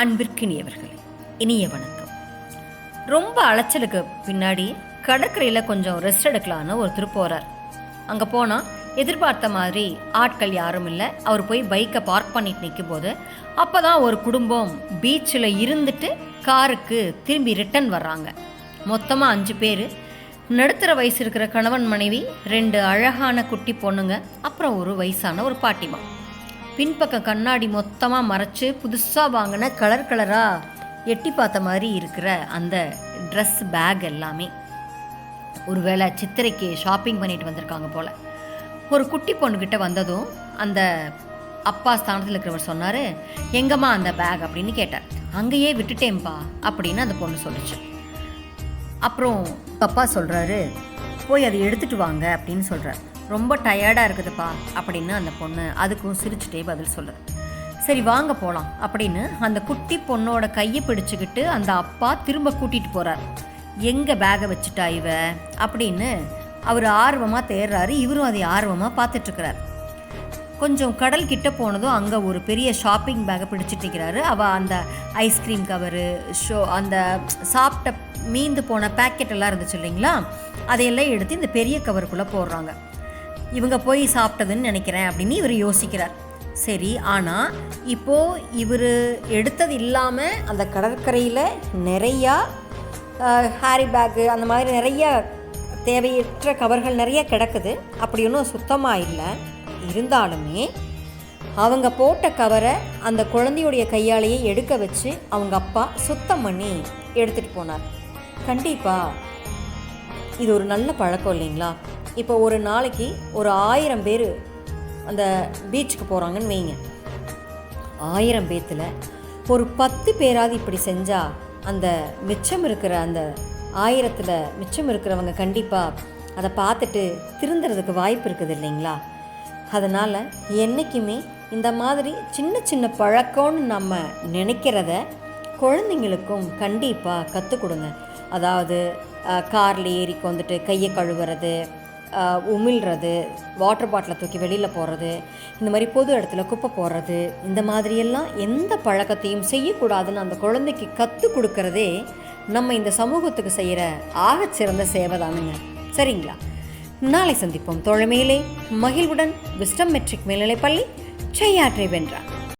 அன்பிற்கினியவர்களே இனிய வணக்கம். ரொம்ப அலைச்சலுக்கு பின்னாடி கடற்கரையில் கொஞ்சம் ரெஸ்ட் எடுக்கலான்னு ஒருத்தர் போகிறார் அங்கே போனால் எதிர்பார்த்த மாதிரி ஆட்கள் யாரும் இல்லை. அவர் போய் பைக்கை பார்க் பண்ணிட்டு நிற்கும் போது அப்போ தான் ஒரு குடும்பம் பீச்சில் இருந்துட்டு காருக்கு திரும்பி ரிட்டன் வர்றாங்க. மொத்தமாக அஞ்சு பேர். நடுத்தர வயசு இருக்கிற கணவன் மனைவி ரெண்டு அழகான குட்டி பொண்ணுங்க அப்புறம் ஒரு வயசான ஒரு பாட்டிமா. பின்பக்கம் கண்ணாடி மொத்தமாக மறைச்சு புதுசாக வாங்கின கலர் கலராக எட்டி பார்த்த மாதிரி இருக்கிற அந்த ட்ரெஸ் பேக் எல்லாமே. ஒருவேளை சித்திரைக்கு ஷாப்பிங் பண்ணிட்டு வந்திருக்காங்க போல். ஒரு குட்டி பொண்ணுக்கிட்ட வந்ததும் அந்த அப்பா ஸ்தானத்தில் இருக்கிறவர் சொன்னார் எங்கம்மா அந்த பேக் அப்படின்னு கேட்டார். அங்கேயே விட்டுட்டேன்ப்பா அப்படின்னு அந்த பொண்ணு சொல்லுச்சு. அப்புறம் அப்பா சொல்கிறாரு போய் அதை எடுத்துட்டு வாங்க அப்படின்னு சொல்கிறார் ரொம்ப டயர்டாக இருக்குதுப்பா அப்படின்னு அந்த பொண்ணு அதுக்கும் சிரிச்சுட்டே பதில் சொல்லுது. சரி வாங்க போகலாம் அப்படின்னு அந்த குட்டி பொண்ணோட கையை பிடிச்சிக்கிட்டு அந்த அப்பா திரும்ப கூட்டிகிட்டு போகிறார் எங்கே பேகை வச்சுட்டா இவ? அப்படின்னு அவர் ஆர்வமாக தேடுறாரு இவரும் அதை ஆர்வமாக பார்த்துட்ருக்கிறார். கொஞ்சம் கடல் கிட்ட போனதும் அங்கே ஒரு பெரிய ஷாப்பிங் பேக்கை பிடிச்சிட்டு அவள் அந்த ஐஸ்கிரீம் கவரு ஷோ அந்த சாப்பிட்ட மீந்து போன பேக்கெட் எல்லாம் இருந்துச்சு இல்லைங்களா? அதையெல்லாம் எடுத்து இந்த பெரிய கவருக்குள்ளே போடுறாங்க. இவங்க போய் சாப்பிட்டதுன்னு நினைக்கிறேன் அப்படின்னு இவர் யோசிக்கிறார். சரி ஆனால் இப்போது இவர் எடுத்தது இல்லாமல் அந்த கடற்கரையில் நிறையா ஹேரி பேக்கு அந்த மாதிரி நிறைய தேவையற்ற கவர்கள் நிறைய கிடக்குது. அப்படி ஒன்றும் சுத்தமாக இல்லை. இருந்தாலுமே அவங்க போட்ட கவரை அந்த குழந்தையுடைய கையாலேயே எடுக்க வச்சு அவங்க அப்பா சுத்தம் பண்ணி எடுத்துகிட்டு போனார். கண்டிப்பாக இது ஒரு நல்ல பழக்கம் இல்லைங்களா? இப்போ ஒரு நாளைக்கு ஒரு ஆயிரம் பேர் அந்த பீச்சுக்கு போகிறாங்கன்னு வைங்க. ஆயிரம் பேர்த்தில் ஒரு பத்து பேராவது இப்படி செஞ்சால் அந்த மிச்சம் இருக்கிற அந்த ஆயிரத்தில் மிச்சம் இருக்கிறவங்க கண்டிப்பாக அதை பார்த்துட்டு திருந்துறதுக்கு வாய்ப்பு இருக்குது இல்லைங்களா? அதனால் என்றைக்குமே இந்த மாதிரி சின்ன சின்ன பழக்கம்னு நம்ம நினைக்கிறத குழந்தைங்களுக்கும் கண்டிப்பாக கற்றுக் கொடுங்க. அதாவது காரில் ஏறி வந்துட்டு கையை கழுவுறது உமிழ்றது வாட்டர் பாட்டிலை தூக்கி வெளியில் போகிறது இந்த மாதிரி பொது இடத்துல குப்பை போடுறது இந்த மாதிரியெல்லாம் எந்த பழக்கத்தையும் செய்யக்கூடாதுன்னு அந்த குழந்தைக்கு கற்றுக் கொடுக்கறதே நம்ம இந்த சமூகத்துக்கு செய்கிற ஆகச்சிறந்த சேவை தானுங்க. சரிங்களா? நாளை சந்திப்போம். தோழமையிலே மகிழ்வுடன் விஸ்டம் மெட்ரிக் மேல்நிலைப்பள்ளி செய்யாற்றை வென்றான்